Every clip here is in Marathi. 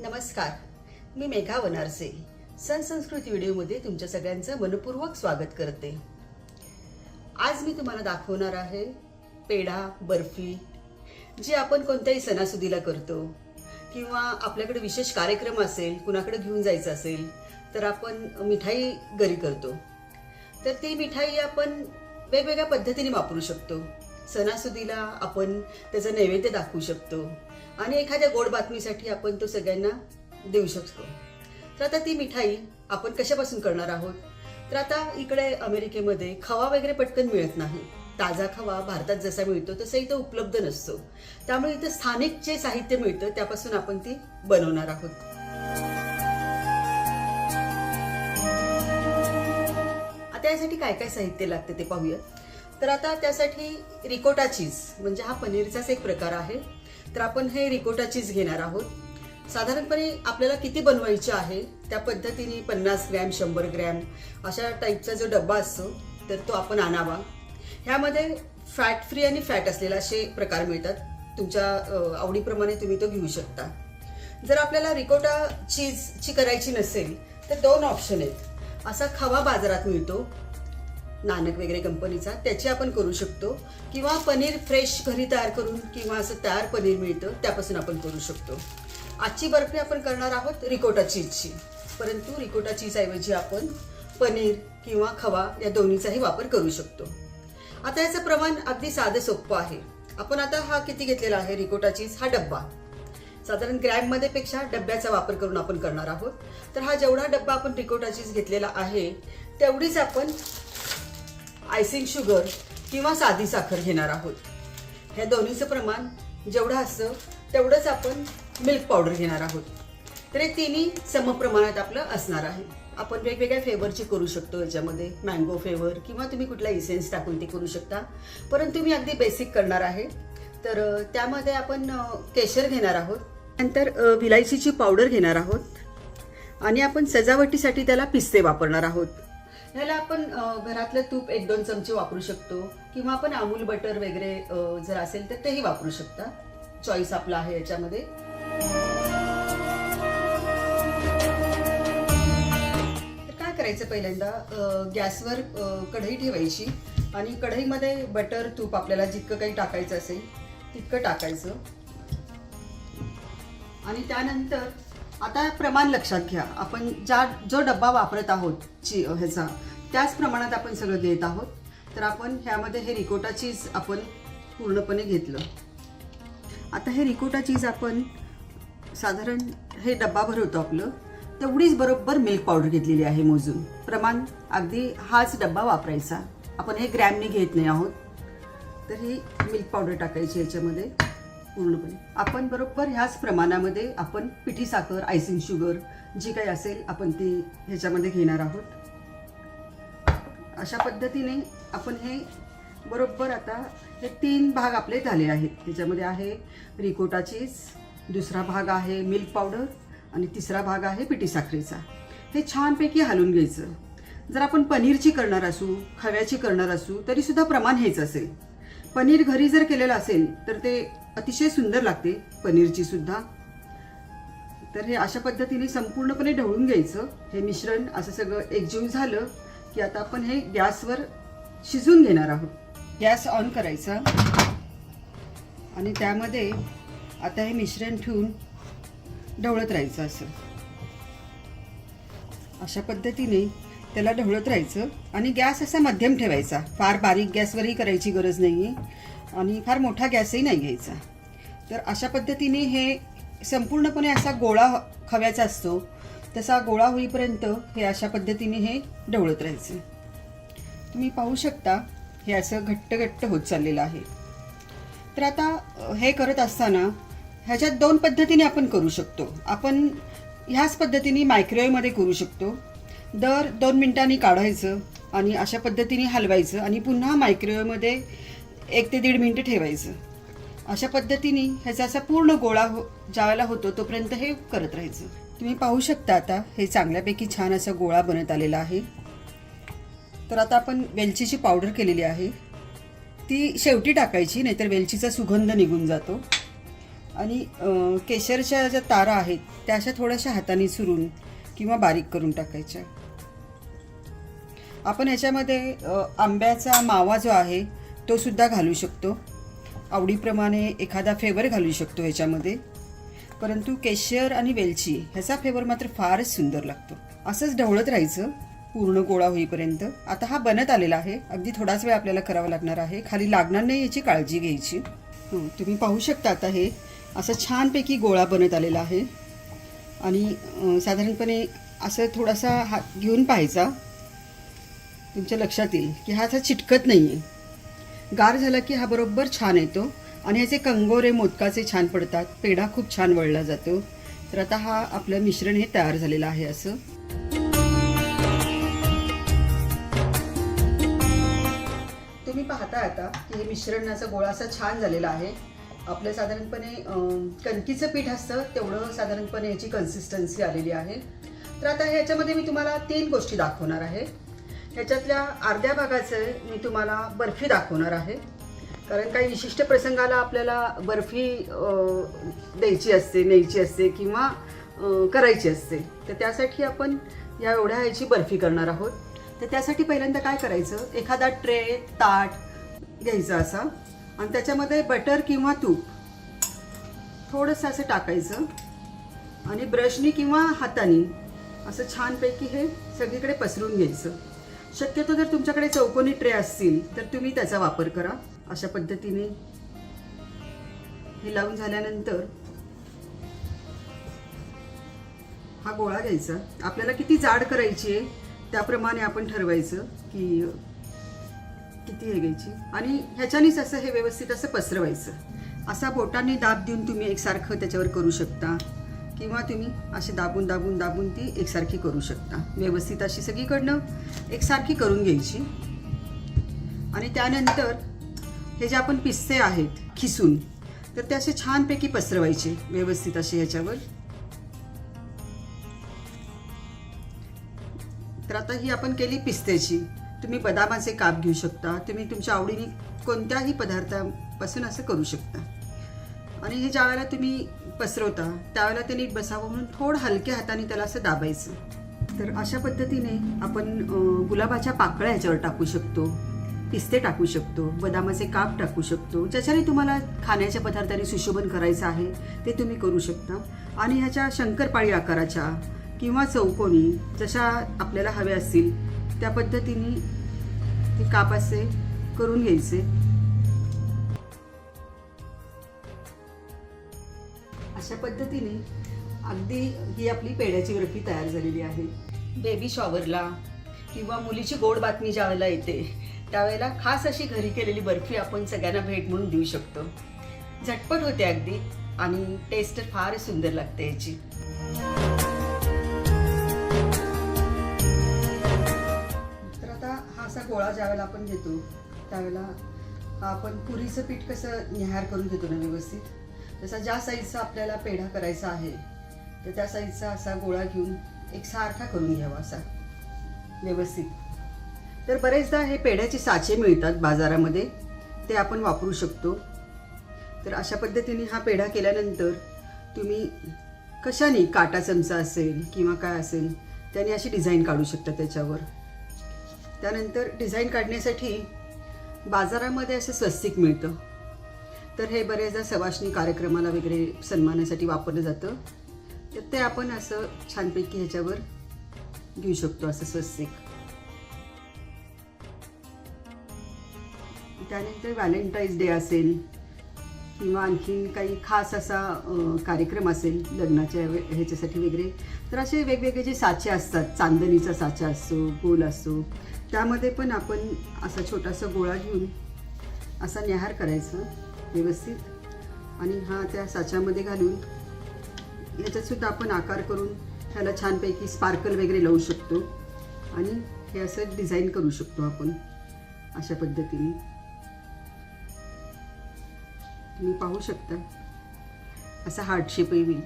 नमस्कार. मी मेघा वनारसे. सण संस्कृती व्हिडिओमध्ये तुमच्या सगळ्यांचं मनपूर्वक स्वागत करते. आज मी तुम्हाला दाखवणार आहे पेढा बर्फी जी आपण कोणत्याही सणासुदीला करतो. किंवा आपल्याकडे विशेष कार्यक्रम असेल कुणाकडे घेऊन जायचं असेल तर आपण मिठाई घरी करतो. तर ती मिठाई आपण वेगवेगळ्या पद्धतीने वापरू शकतो. सणासुदीला आपण त्याचं नैवेद्य दाखवू शकतो. आणि एखाद्या गोड बातमीसाठी आपण तो सगळ्यांना देऊ शकतो. तर आता ती मिठाई आपण कशापासून करणार आहोत? तर आता इकडे अमेरिकेमध्ये खवा वगैरे पटकन मिळत नाही. ताजा खवा भारतात जसा मिळतो तसा इथं उपलब्ध नसतो. त्यामुळे इथं स्थानिक जे साहित्य मिळतं त्यापासून आपण ती बनवणार आहोत. आता यासाठी काय काय साहित्य लागतं ते पाहूया तर आता त्यासाठी रिकोटा चीज म्हणजे हा पनीरचाच एक प्रकार आहे. तर आपण हे रिकोटा चीज घेणार आहोत. साधारणपणे आपल्याला किती बनवायचे आहे त्या पद्धतीने पन्नास ग्रॅम शंभर ग्रॅम अशा टाईपचा जो डब्बा असतो तर तो आपण आणावा. ह्यामध्ये फॅट फ्री आणि फॅट असलेला असे प्रकार मिळतात. तुमच्या आवडीप्रमाणे तुम्ही तो घेऊ शकता. जर आपल्याला रिकोटा चीजची करायची नसेल तर दोन ऑप्शन आहेत. असा खवा बाजारात मिळतो नानक वगैरे कंपनीचा त्याची आपण करू शकतो. किंवा पनीर फ्रेश घरी तयार करून किंवा असं तयार पनीर मिळतं त्यापासून आपण करू शकतो. आजची बर्फी आपण करणार आहोत रिकोटा चीजची. परंतु रिकोटा चीज ऐवजी आपण पनीर किंवा खवा या दोन्हीचाही वापर करू शकतो. आता याचं प्रमाण अगदी साधं सोपं आहे. आपण आता हा किती घेतलेला आहे? रिकोटा चीज हा डब्बा. साधारण ग्रॅममध्ये पेक्षा डब्याचा वापर करून आपण करणार आहोत. तर हा जेवढा डब्बा आपण रिकोटा चीज घेतलेला आहे तेवढीच आपण आयसिंग शुगर किंवा साधी साखर घेणार आहोत. ह्या दोन्हीचं प्रमाण जेवढं असतं तेवढंच आपण मिल्क पावडर घेणार आहोत. तर हे तिन्ही समप्रमाणात आपलं असणार आहे. आपण वेगवेगळ्या फ्लेवरची करू शकतो याच्यामध्ये मँगो फ्लेवर किंवा तुम्ही कुठला इसेन्स टाकून ते करू शकता. परंतु मी अगदी बेसिक करणार आहे. तर त्यामध्ये आपण केशर घेणार आहोत. नंतर विलायचीची पावडर घेणार आहोत. आणि आपण सजावटीसाठी त्याला पिस्ते वापरणार आहोत. ह्याला आपण घरातलं तूप एक दोन चमचे वापरू शकतो किंवा आपण अमूल बटर वगैरे जर असेल तर तेही वापरू शकता. चॉईस आपला आहे याच्यामध्ये. तर काय करायचं पहिल्यांदा? गॅसवर कढई ठेवायची आणि कढईमध्ये बटर तूप आपल्याला जितकं काही टाकायचं असेल तितकं टाकायचं. आणि त्यानंतर आता प्रमाण लक्षात घ्या. आपण ज्या जो डब्बा वापरत आहोत ची ह्याचा त्याच प्रमाणात आपण सगळं देत आहोत. तर आपण ह्यामध्ये हे रिकोटा चीज आपण पूर्णपणे घेतलं. आता हे रिकोटा चीज आपण साधारण हे डब्बा भरवतो आपलं. तेवढीच बरोबर मिल्क पावडर घेतलेली आहे मोजून. प्रमाण अगदी हाच डब्बा वापरायचा. आपण हे ग्रॅमने घेत नाही आहोत. तर ही मिल्क पावडर टाकायची याच्यामध्ये. पूर्णपणे. आपण बरोबर ह्याच प्रमाणामध्ये आपण पिठी साखर आयसिंग शुगर जी काही असेल आपण ती ह्याच्यामध्ये घेणार आहोत. अशा पद्धतीने आपण हे बरोबर आता हे तीन भाग आपले झाले आहेत. त्याच्यामध्ये आहे रिकोटा चीज दुसरा भाग आहे मिल्क पावडर आणि तिसरा भाग आहे पिठी साखरेचा. हे छानपैकी हलवून घ्यायचं. जर आपण पनीरची करणार असू खव्याची करणार असू तरीसुद्धा प्रमाण हेच असेल. पनीर घरी जर केलेलं असेल तर ते अतिशय सुंदर लागते पनीरची सुद्धा. तर हे अशा पद्धतीने संपूर्णपणे ढवळून घ्यायचं. हे मिश्रण असं सगळं एकजीव झालं की आता आपण हे गॅसवर शिजून घेणार आहोत. गॅस ऑन करायचा. आणि त्यामध्ये आता हे मिश्रण ठेवून ढवळत राहायचं असं. अशा पद्धतीने त्याला ढवळत राहायचं. आणि गॅस असा मध्यम ठेवायचा. फार बारीक गॅसवरही करायची गरज नाही आहे आणि फार मोठा गॅसही नाही घ्यायचा. तर अशा पद्धतीने हे संपूर्णपणे असा गोळा खव्याचा असतो तसा गोळा होईपर्यंत हे अशा पद्धतीने हे ढवळत राहायचं. तुम्ही पाहू शकता हे असं घट्ट घट्ट होत चाललेलं आहे. तर आता हे करत असताना ह्याच्यात दोन पद्धतीने आपण करू शकतो. आपण ह्याच पद्धतीने मायक्रोवेव्हमध्ये करू शकतो. दर दोन मिनिटांनी काढायचं आणि अशा पद्धतीने हलवायचं आणि पुन्हा मायक्रोवेव्हमध्ये एक ते दीड मिनटं ठेवायचं. अशा पद्धतीने ह्याचा असा पूर्ण गोळा हो ज्यावेळेला होतो तोपर्यंत हे करत राहायचं. तुम्ही पाहू शकता आता हे चांगल्यापैकी छान असा गोळा बनत आलेला आहे. तर आता आपण वेलचीची पावडर केलेली आहे. ती शेवटी टाकायची नाहीतर वेलचीचा सुगंध निघून जातो. आणि केशरच्या ज्या तारा आहेत त्या अशा थोड्याशा हाताने चुरून किंवा बारीक करून टाकायच्या. आपण याच्यामध्ये आंब्याचा मावा जो आहे तोसुद्धा घालू शकतो. आवडीप्रमाणे एखादा फ्लेवर घालू शकतो ह्याच्यामध्ये परंतु केशर आणि वेलची ह्याचा फ्लेवर मात्र फारच सुंदर लागतो. असंच ढवळत राहायचं पूर्ण गोळा होईपर्यंत. आता हा बनत आलेला आहे. अगदी थोडाच वेळ आपल्याला करावा लागणार आहे. खाली लागणार नाही याची काळजी घ्यायची. तुम्ही पाहू शकता आता हे. असं छानपैकी गोळा बनत आलेला आहे. आणि साधारणपणे असं थोडासा हात घेऊन पाहायचा. तुमच्या लक्षात येईल की हा असा चिटकत नाही आहे गार झाला की हा बरोबर छान येतो. आणि ह्याचे कंगोरे मोदकाचे छान पडतात. पेढा खूप छान वळला जातो. तर आता हा आपलं मिश्रण हे तयार झालेलं आहे असं. तुम्ही पाहता आता की हे मिश्रणाचा गोळा असा छान झालेला आहे. आपलं साधारणपणे कणकीचं पीठ असतं तेवढं साधारणपणे याची कन्सिस्टन्सी आलेली आहे. तर आता ह्याच्यामध्ये मी तुम्हाला तीन गोष्टी दाखवणार आहे. ह्याच्यातल्या अर्ध्या भागाचं मी तुम्हाला बर्फी दाखवणार आहे. कारण काही विशिष्ट प्रसंगाला आपल्याला बर्फी द्यायची असते न्यायची असते किंवा करायची असते. तर त्यासाठी आपण या एवढ्या ह्याची बर्फी करणार आहोत. तर त्यासाठी पहिल्यांदा काय करायचं? एखादा ट्रे ताट घ्यायचा असा. आणि त्याच्यामध्ये बटर किंवा तूप थोडंसं असं टाकायचं. आणि ब्रशनी किंवा हाताने असं छानपैकी हे सगळीकडे पसरून घ्यायचं. शक्यतो जर तुमच्याकडे चौकोनी ट्रे असतील तर तुम्ही त्याचा वापर करा. अशा पद्धतीने हे लावून झाल्यानंतर हा गोळा घ्यायचा. आपल्याला किती जाड करायची आहे त्याप्रमाणे आपण ठरवायचं की किती हे घ्यायची. आणि ह्याच्यानेच असं हे व्यवस्थित असं पसरवायचं. असा बोटांनी दाब देऊन तुम्ही एकसारखं त्याच्यावर करू शकता. किंवा तुम्ही असे दाबून दाबून दाबून ती एकसारखी करू शकता. व्यवस्थित अशी सगळीकडनं एकसारखी करून घ्यायची. आणि त्यानंतर हे जे आपण पिस्ते आहेत खिसून तर ते असे छानपैकी पसरवायचे व्यवस्थित असे ह्याच्यावर. तर आता ही आपण केली पिस्त्याची. तुम्ही बदामाचे काप घेऊ शकता. तुम्ही तुमच्या आवडीने कोणत्याही पदार्थापासून असं करू शकता. आणि हे ज्या वेळेला तुम्ही पसरवता त्यावेळेला ते नीट बसावं म्हणून थोडं हलक्या हाताने त्याला असं दाबायचं. तर अशा पद्धतीने आपण गुलाबाच्या पाकळ्या ह्याच्यावर टाकू शकतो पिस्ते टाकू शकतो बदामाचे काप टाकू शकतो ज्याच्याने तुम्हाला खाण्याच्या पदार्थाने सुशोभन करायचं आहे ते तुम्ही करू शकता. आणि ह्याच्या शंकरपाळी आकाराच्या किंवा चौकोनी जशा आपल्याला हव्या असतील त्या पद्धतीने ते काप असे करून घ्यायचे. अशा पद्धतीने अगदी ही आपली पेढ्याची बर्फी तयार झालेली आहे. बेबी शॉवरला किंवा मुलीची गोड बातमी ज्यावेळेला येते त्यावेळेला खास अशी घरी केलेली बर्फी आपण सगळ्यांना भेट म्हणून देऊ शकतो. झटपट होते अगदी आणि टेस्ट फार सुंदर लागते याची. तर आता हा असा गोळा ज्यावेळेला आपण घेतो त्यावेळेला आपण पुरीचं पीठ कसं निहार करून घेतो ना व्यवस्थित? तसा ज्या साईजचा आपल्याला पेढा करायचा आहे तर त्या साईजचा असा गोळा घेऊन एक सारखा करून घ्यावा असा व्यवस्थित. तर बरेचदा हे पेढ्याचे साचे मिळतात बाजारामध्ये ते आपण वापरू शकतो. तर अशा पद्धतीने हा पेढा केल्यानंतर तुम्ही कशाने काटा चमचा असेल किंवा काय असेल त्याने अशी डिझाईन काढू शकता त्याच्यावर. त्यानंतर डिझाईन काढण्यासाठी बाजारामध्ये असं स्वस्तिक मिळतं. तर हे बरेचदा सवासणी कार्यक्रमाला वगैरे सन्मानासाठी वापरलं जातं. तर ते आपण असं छानपैकी ह्याच्यावर घेऊ शकतो असं स्वस्तिक. त्यानंतर व्हॅलेंटाईन्स डे असेल किंवा आणखीन काही खास असा कार्यक्रम असेल लग्नाच्या ह्याच्यासाठी वगैरे तर असे वेगवेगळे जे साचे असतात चांदणीचा साचा असतो गोल असतो त्यामध्ये पण आपण असा छोटासा गोळा घेऊन असा न्याहार करायचा. व्यवस्थित. आणि हा त्या साच्यामध्ये घालून याच्यातसुद्धा आपण आकार करून ह्याला छानपैकी स्पार्कल वगैरे लावू शकतो. आणि हे असं डिझाईन करू शकतो आपण अशा पद्धतीने. तुम्ही पाहू शकता. असा हार्ट शेपही होईल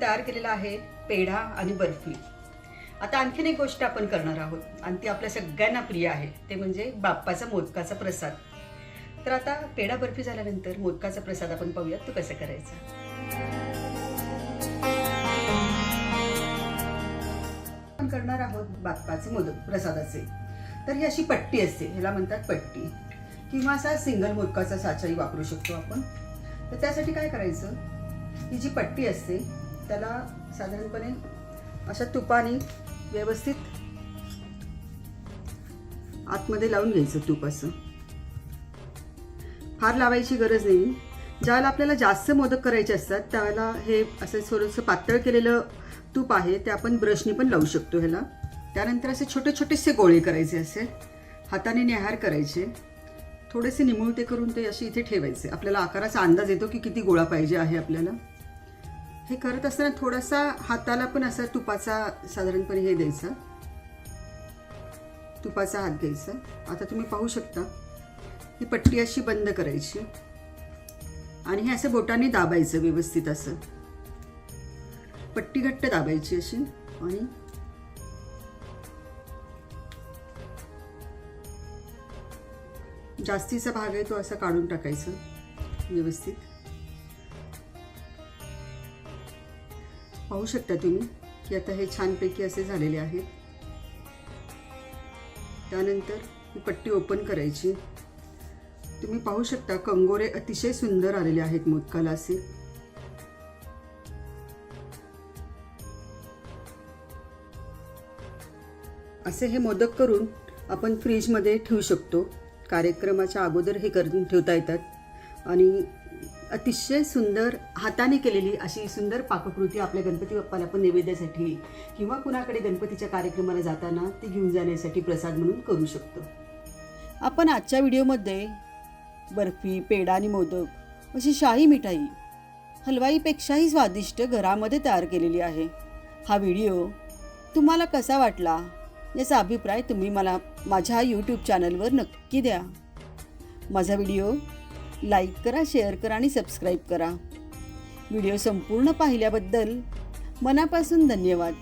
तयार केलेला आहे पेढा आणि बर्फी. आता आणखीन एक गोष्ट आपण करणार आहोत. आणि ती आपल्या सगळ्यांना प्रिय आहे. ते म्हणजे बाप्पाचा मोदकाचा प्रसाद. तर आता पेढा बर्फी झाल्यानंतर मोदकाचा प्रसाद आपण पाहूयात. तो कसा करायचा? आपण करणार आहोत बाप्पाचे मोदक प्रसादाचे. तर ही अशी पट्टी असते. ह्याला म्हणतात पट्टी. किंवा असा सिंगल मोदकाचा साचाही वापरू शकतो आपण. तर त्यासाठी काय करायचं? ही जी पट्टी असते त्याला साधारणपणे अशा तुपाने व्यवस्थित आतमध्ये लावून घ्यायचं तूप असं. फार लावायची गरज नाही. ज्यावेळेला आपल्याला जास्त मोदक करायचे असतात त्यावेळेला हे असं थोडंसं पातळ केलेलं तूप आहे ते आपण ब्रशनी पण लावू शकतो ह्याला. त्यानंतर असे छोटे छोटेसे गोळे करायचे असे. हाताने निहार करायचे. थोडेसे निमुळते करून ते असे इथे ठेवायचे. आपल्याला आकाराचा अंदाज येतो की किती गोळा पाहिजे आहे आपल्याला. हे करत असताना थोडासा हाताला पण असा तुपाचा साधारणपणे हे द्यायचा. तुपाचा हात घ्यायचा आता तुम्ही पाहू शकता. ही पट्टी अशी बंद करायची. आणि हे असं बोटाने दाबायचं व्यवस्थित असं. पट्टी घट्ट दाबायची अशी आणि जास्तीचा भाग आहे तो असा काढून टाकायचा व्यवस्थित. पाहू शकता तुम्ही की आता हे छानपैकी असे झालेले आहेत. त्यानंतर ही पट्टी ओपन करायची. तुम्ही पाहू शकता कंगोरे अतिशय सुंदर आलेले आहेत मोदकाला असे असे हे मोदक करून आपण फ्रीजमध्ये ठेवू शकतो. कार्यक्रमाच्या अगोदर हे करून ठेवता येतात. आणि अतिशय सुंदर हाताने केलेली अशी सुंदर पाककृती आपल्या गणपती बाप्पाला आपण नैवेद्यासाठी किंवा कुणाकडे गणपतीच्या कार्यक्रमाला जाताना ती घेऊन जाण्यासाठी प्रसाद म्हणून करू शकतो. आपण आजच्या व्हिडिओमध्ये बर्फी पेढा आणि मोदक अशी शाही मिठाई हलवाईपेक्षाही स्वादिष्ट घरामध्ये तयार केलेली आहे. हा व्हिडिओ तुम्हाला कसा वाटला? याचा अभिप्राय तुम्ही मला माझ्या यूट्यूब चॅनलवर नक्की द्या. माझा व्हिडिओ लाईक करा शेअर करा आणि सबस्क्राईब करा. व्हिडिओ संपूर्ण पाहिल्याबद्दल मनापासून धन्यवाद.